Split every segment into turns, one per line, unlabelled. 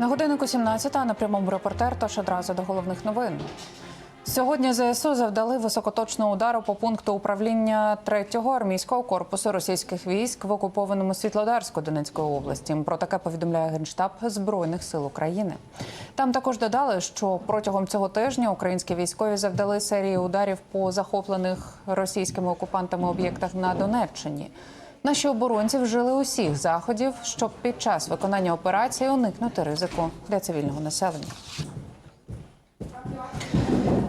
На годиннику 17 на прямому репортер, тож одразу до головних новин. Сьогодні ЗСУ завдали високоточного удару по пункту управління 3-го армійського корпусу російських військ в окупованому Світлодарську Донецької області. Про таке повідомляє генштаб збройних сил України. Там також додали, що протягом цього тижня українські військові завдали серії ударів по захоплених російськими окупантами об'єктах на Донеччині. Наші оборонці вжили усіх заходів, щоб під час виконання операції уникнути ризику для цивільного населення.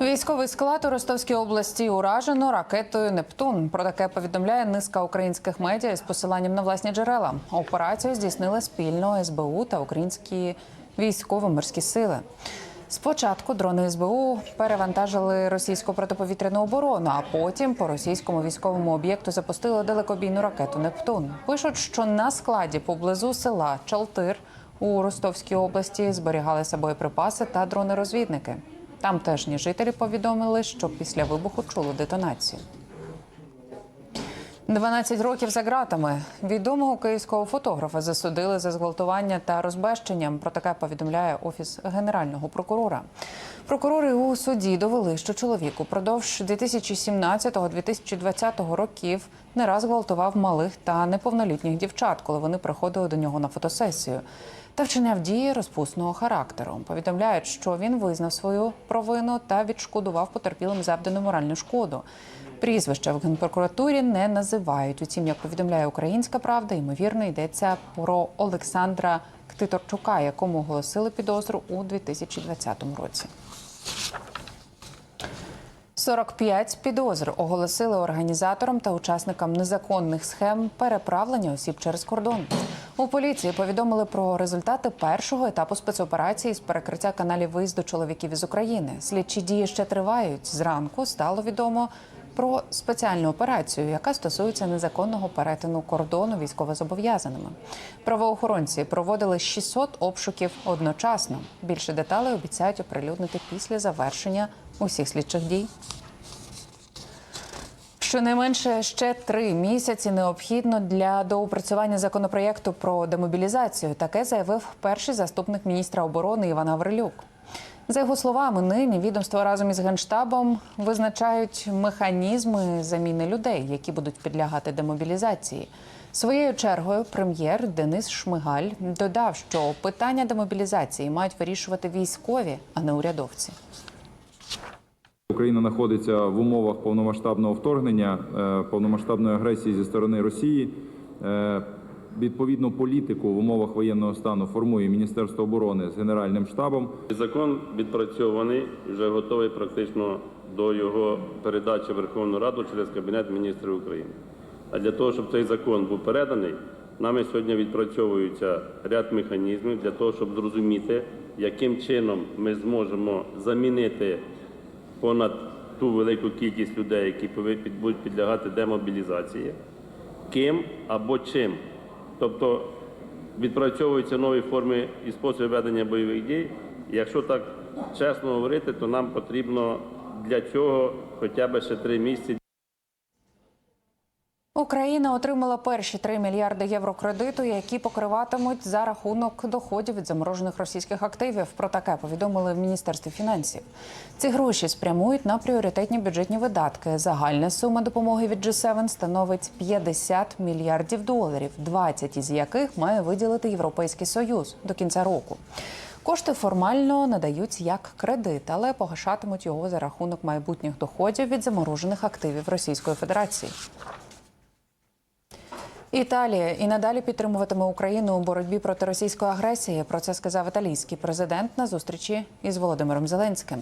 Військовий склад у Ростовській області уражено ракетою Нептун. Про таке повідомляє низка українських медіа з посиланням на власні джерела. Операцію здійснили спільно СБУ та українські військово-морські сили. Спочатку дрони СБУ перевантажили російську протиповітряну оборону, а потім по російському військовому об'єкту запустили далекобійну ракету Нептун. Пишуть, що на складі поблизу села Чалтир у Ростовській області зберігалися боєприпаси та дрони-розвідники. Тамтешні жителі повідомили, що після вибуху чули детонацію. 12 років за ґратами відомого київського фотографа засудили за зґвалтування та розбещення. Про таке повідомляє офіс генерального прокурора. Прокурори у суді довели, що чоловік упродовж 2017-2020 років не раз гвалтував малих та неповнолітніх дівчат, коли вони приходили до нього на фотосесію. Та вчиняв дії розпусного характеру. Повідомляють, що він визнав свою провину та відшкодував потерпілим завдану моральну шкоду. Прізвища в генпрокуратурі не називають. Утім, як повідомляє Українська Правда, ймовірно йдеться про Олександра Ктиторчука, якому оголосили підозру у 2020 році. 45 підозр оголосили організаторам та учасникам незаконних схем переправлення осіб через кордон. У поліції повідомили про результати першого етапу спецоперації з перекриття каналів виїзду чоловіків із України. Слідчі дії ще тривають. Зранку стало відомо про спеціальну операцію, яка стосується незаконного перетину кордону військовозобов'язаними. Правоохоронці проводили 600 обшуків одночасно. Більше деталей обіцяють оприлюднити після завершення усіх слідчих дій. Щонайменше ще три місяці необхідно для доопрацювання законопроєкту про демобілізацію. Таке заявив перший заступник міністра оборони Іван Гаврилюк. За його словами, нині відомство разом із генштабом визначають механізми заміни людей, які будуть підлягати демобілізації. Своєю чергою прем'єр Денис Шмигаль додав, що питання демобілізації мають вирішувати військові, а не урядовці.
Україна знаходиться в умовах повномасштабного вторгнення, е, повномасштабної агресії зі сторони Росії. Відповідну політику в умовах воєнного стану формує Міністерство оборони з Генеральним штабом.
Закон відпрацьований, вже готовий практично до його передачі в Верховну Раду через Кабінет міністрів України. А для того, щоб цей закон був переданий, нами сьогодні відпрацьовується ряд механізмів для того, щоб зрозуміти, яким чином ми зможемо замінити понад ту велику кількість людей, які будуть підлягати демобілізації, ким або чим. Тобто відпрацьовуються нові форми і способи ведення бойових дій. Якщо так чесно говорити, то нам потрібно для цього хоча б ще три місяці
Україна отримала перші 3 мільярди євро кредиту, які покриватимуть за рахунок доходів від заморожених російських активів. Про таке повідомили в міністерстві фінансів. Ці гроші спрямують на пріоритетні бюджетні видатки. Загальна сума допомоги від G7 становить 50 мільярдів доларів, 20 із яких має виділити Європейський Союз до кінця року. Кошти формально надаються як кредит, але погашатимуть його за рахунок майбутніх доходів від заморожених активів Російської Федерації. Італія і надалі підтримуватиме Україну у боротьбі проти російської агресії. Про це сказав італійський президент на зустрічі із Володимиром Зеленським.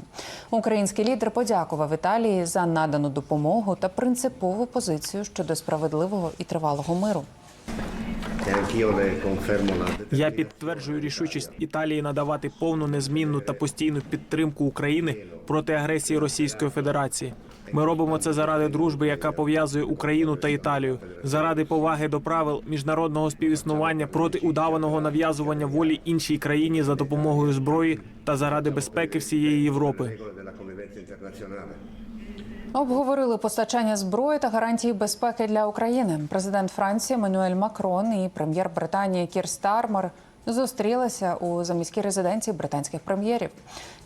Український лідер подякував Італії за надану допомогу та принципову позицію щодо справедливого і тривалого миру.
La
Я підтверджую рішучість Італії надавати повну незмінну та постійну підтримку України проти агресії Російської Федерації. Ми робимо це заради дружби, яка пов'язує Україну та Італію, заради поваги до правил міжнародного співіснування проти удаваного нав'язування волі іншій країні за допомогою зброї та заради безпеки всієї Європи.
Обговорили постачання зброї та гарантії безпеки для України. Президент Франції Еммануель Макрон і прем'єр Британії Кір Стармер зустрілися у заміській резиденції британських прем'єрів.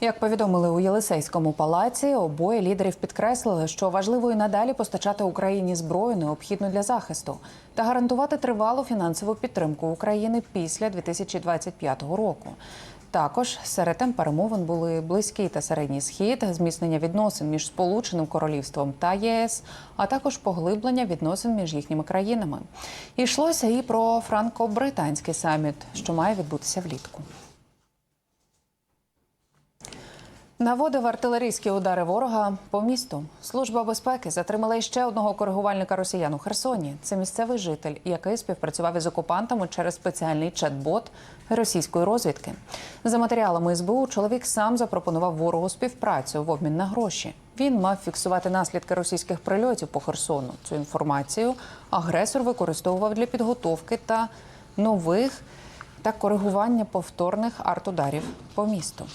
Як повідомили у Єлисейському палаці, обоє лідерів підкреслили, що важливо і надалі постачати Україні зброю необхідну для захисту та гарантувати тривалу фінансову підтримку України після 2025 року. Також серед тем перемовин були близький та середній схід, зміцнення відносин між Сполученим Королівством та ЄС, а також поглиблення відносин між їхніми країнами. Йшлося і про франко-британський саміт, що має відбутися влітку. Наводив артилерійські удари ворога по місту. Служба безпеки затримала іще одного коригувальника росіян у Херсоні. Це місцевий житель, який співпрацював із окупантами через спеціальний чат-бот російської розвідки. За матеріалами СБУ чоловік сам запропонував ворогу співпрацю в обмін на гроші. Він мав фіксувати наслідки російських прильотів по Херсону. Цю інформацію агресор використовував для підготовки та нових та коригування повторних артударів по місту.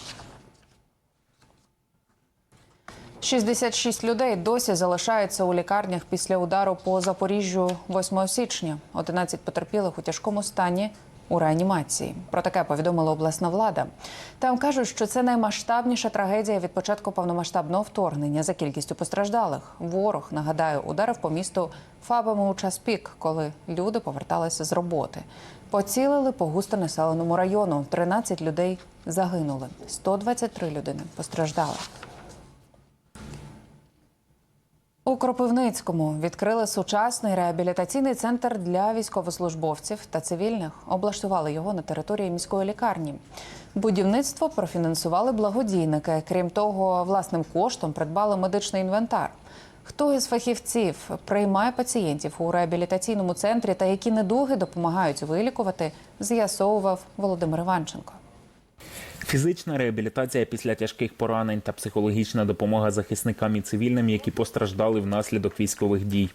66 людей досі залишаються у лікарнях після удару по Запоріжжю 8 січня. 11 потерпілих у тяжкому стані у реанімації. Про таке повідомила обласна влада. Там кажуть, що це наймасштабніша трагедія від початку повномасштабного вторгнення за кількістю постраждалих. Ворог нагадаю, ударив по місту фабами у час пік, коли люди поверталися з роботи. Поцілили по густонаселеному району. 13 людей загинули, 123 людини постраждали. У Кропивницькому відкрили сучасний реабілітаційний центр для військовослужбовців та цивільних. Облаштували його на території міської лікарні. Будівництво профінансували благодійники. Крім того, власним коштом придбали медичний інвентар. Хто із фахівців приймає пацієнтів у реабілітаційному центрі та які недуги допомагають вилікувати, з'ясовував Володимир Іванченко.
Фізична реабілітація після тяжких поранень та психологічна допомога захисникам і цивільним, які постраждали внаслідок військових дій.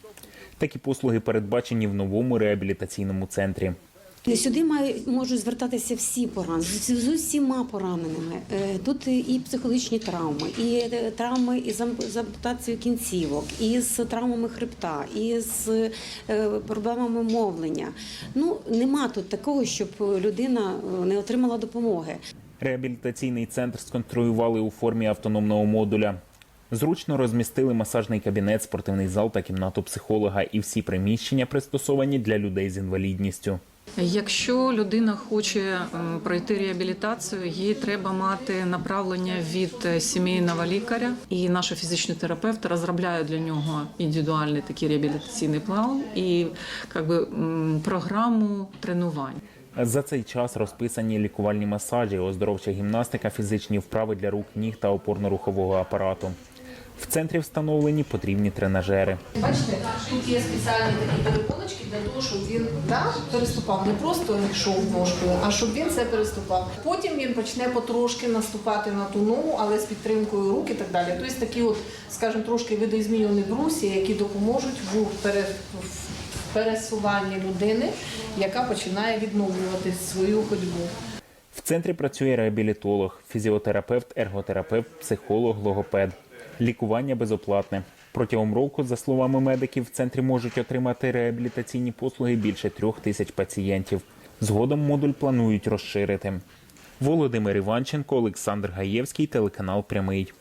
Такі послуги передбачені в новому реабілітаційному центрі.
Сюди має, можуть звертатися всі поранені, з, усіма пораненими. Е, Тут і психологічні травми, і е, травми із ампутацією кінцівок, і з травмами хребта, і з е, проблемами мовлення. Ну нема тут такого, щоб людина е, не отримала допомоги.
Реабілітаційний центр сконструювали у формі автономного модуля. Зручно розмістили масажний кабінет, спортивний зал та кімнату психолога, і всі приміщення пристосовані для людей з інвалідністю.
Якщо людина хоче е, пройти реабілітацію, їй треба мати направлення від е, сімейного лікаря, і наші фізичні терапевти розробляють для нього індивідуальний такий реабілітаційний план і би, програму тренувань.
За цей час розписані лікувальні масажі, оздоровча гімнастика, фізичні вправи для рук, ніг та опорно-рухового апарату. В центрі встановлені потрібні тренажери.
Бачите, тут є спеціальні такі перепоночки для того, щоб він да, переступав. Не просто йшов ножкою, а щоб він це переступав. Потім він почне потрошки наступати на ту ногу, але з підтримкою рук і так далі. Тобто такі, от, скажімо, трошки видоізмінювані брусі, які допоможуть в пере- в пересуванні людини, яка починає відновлювати свою ходьбу.
В центрі працює реабілітолог, фізіотерапевт, ерготерапевт, психолог, логопед. Лікування безоплатне. Протягом року, за словами медиків, в центрі можуть отримати реабілітаційні послуги більше трьох тисяч пацієнтів. Згодом модуль планують розширити. Володимир Іванченко, Олександр Гаєвський, телеканал Прямий.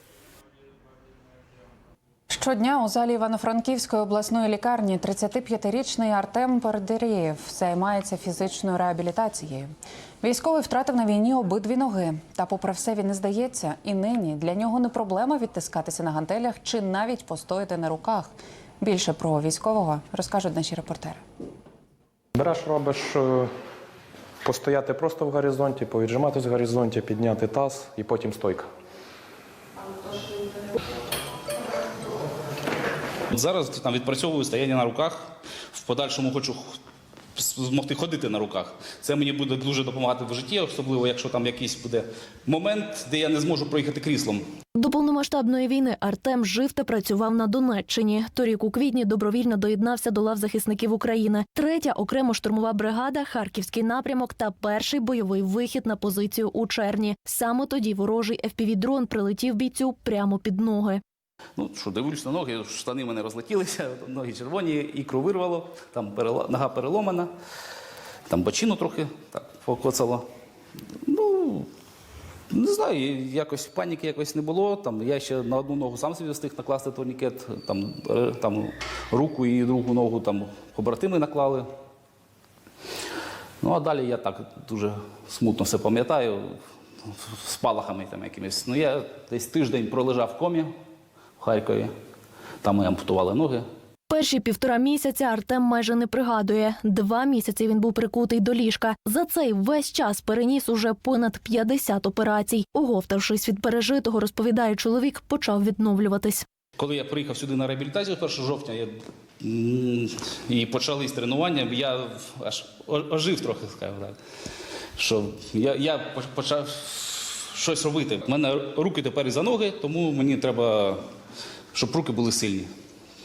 Щодня у залі Івано-Франківської обласної лікарні 35-річний Артем Пердерєєв займається фізичною реабілітацією. Військовий втратив на війні обидві ноги. Та, попри все, він не здається. І нині для нього не проблема відтискатися на гантелях чи навіть постояти на руках. Більше про військового розкажуть наші репортери.
Береш, робиш е, постояти просто в горизонті, повіджиматись в горизонті, підняти таз і потім стойка.
Зараз там відпрацьовую стояння на руках. В подальшому хочу змогти ходити на руках. Це мені буде дуже допомагати в житті, особливо якщо там якийсь буде момент, де я не зможу проїхати кріслом.
До повномасштабної війни Артем жив та працював на Донеччині. Торік у квітні добровільно доєднався до лав захисників України. Третя окремо штурмова бригада, харківський напрямок та перший бойовий вихід на позицію у червні. Саме тоді ворожий FPV-дрон прилетів бійцю прямо під ноги.
Ну що, дивлюсь на ноги, штани в мене розлетілися, ноги червоні, ікру вирвало, там перела- нога переломана, там бочину трохи так покоцало. Ну, не знаю, якось паніки якось не було. Там, я ще на одну ногу сам собі встиг накласти турнікет, там, там руку і другу ногу там, побратими наклали. Ну, а далі я так дуже смутно все пам'ятаю, спалахами там якимись. Ну, я десь тиждень пролежав в комі в Харкові, там ми ампутували ноги.
Перші півтора місяця Артем майже не пригадує. Два місяці він був прикутий до ліжка. За цей весь час переніс уже понад 50 операцій. Оговтавшись від пережитого, розповідає чоловік, почав відновлюватись.
Коли я приїхав сюди на реабілітацію 1 жовтня, я, і почались тренування, я аж ожив трохи, скажімо так. Що я, я почав щось робити. У мене руки тепер і за ноги, тому мені треба, щоб руки були сильні,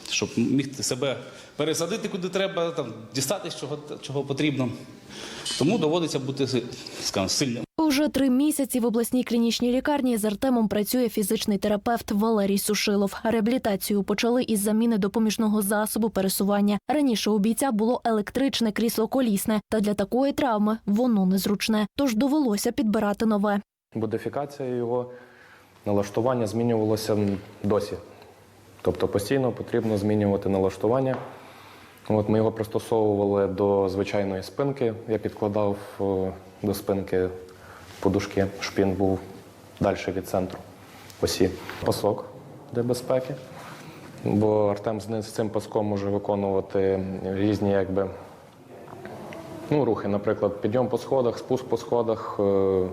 щоб міг себе пересадити куди треба, там, дістатись чого, чого потрібно. Тому доводиться бути скажімо, сильним.
Уже три місяці в обласній клінічній лікарні з Артемом працює фізичний терапевт Валерій Сушилов. Реабілітацію почали із заміни допоміжного засобу пересування. Раніше у бійця було електричне крісло колісне, та для такої травми воно незручне. Тож довелося підбирати нове.
Модифікація його налаштування змінювалося досі. Тобто постійно потрібно змінювати налаштування. От ми його пристосовували до звичайної спинки. Я підкладав до спинки подушки, він був далі від центру осі. Пасок для безпеки. Бо Артем з цим паском може виконувати різні якби, ну, рухи, наприклад, підйом по сходах, спуск по сходах, е,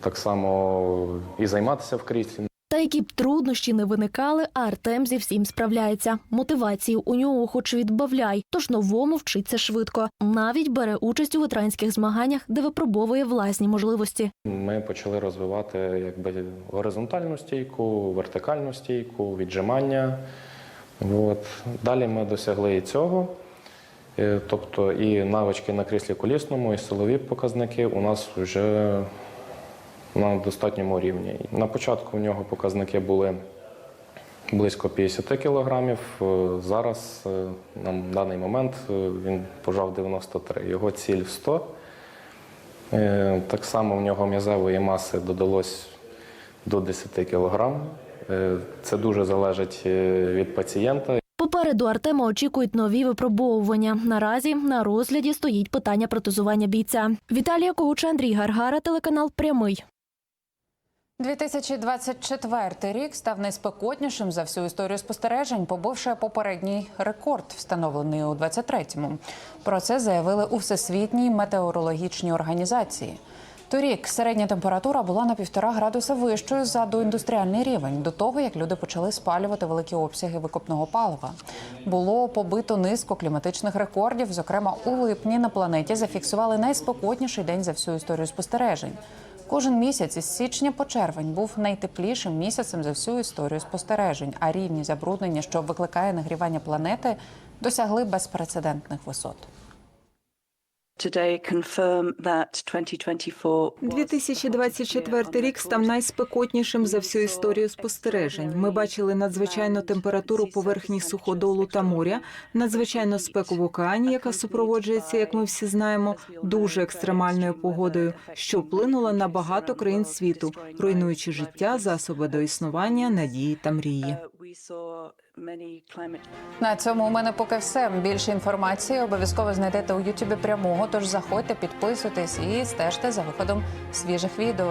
так само і займатися в кріслі.
Та які б труднощі не виникали, а Артем зі всім справляється. Мотивації у нього хоч відбавляй, тож новому вчиться швидко. Навіть бере участь у ветеранських змаганнях, де випробовує власні можливості.
Ми почали розвивати якби, горизонтальну стійку, вертикальну стійку, віджимання. От. Далі ми досягли і цього. Е, Тобто і навички на кріслі колісному, і силові показники у нас вже на достатньому рівні. На початку у нього показники були близько 50 кілограмів. Е, Зараз е, на даний момент е, він пожав 93. Його ціль 100. Е, Так само в нього м'язевої маси додалось до 10 кг. Це дуже залежить від пацієнта.
Попереду Артема очікують нові випробовування. Наразі на розгляді стоїть питання протезування бійця. Віталія Когуч, Андрій Гаргара, телеканал Прямий.
2024 рік став найспекотнішим за всю історію спостережень, побивши попередній рекорд, встановлений у 23-му. Про це заявили у Всесвітній метеорологічній організації. Торік середня температура була на півтора градуса вищою за доіндустріальний рівень до того, як люди почали спалювати великі обсяги викопного палива. Було побито низку кліматичних рекордів. Зокрема, у липні на планеті зафіксували найспекотніший день за всю історію спостережень. Кожен місяць із січня по червень був найтеплішим місяцем за всю історію спостережень, а рівні забруднення, що викликає нагрівання планети, досягли безпрецедентних висот.
2024 рік став найспекотнішим за всю історію спостережень. Ми бачили надзвичайну температуру поверхні суходолу та моря, надзвичайну спеку в океані, яка супроводжується, як ми всі знаємо, дуже екстремальною погодою, що вплинула на багато країн світу, руйнуючи життя, засоби до існування, надії та мрії.
На цьому у мене поки все. Більше інформації обов'язково знайдете у Ютубі прямого. Тож заходьте, підписуйтесь і стежте за виходом свіжих відео.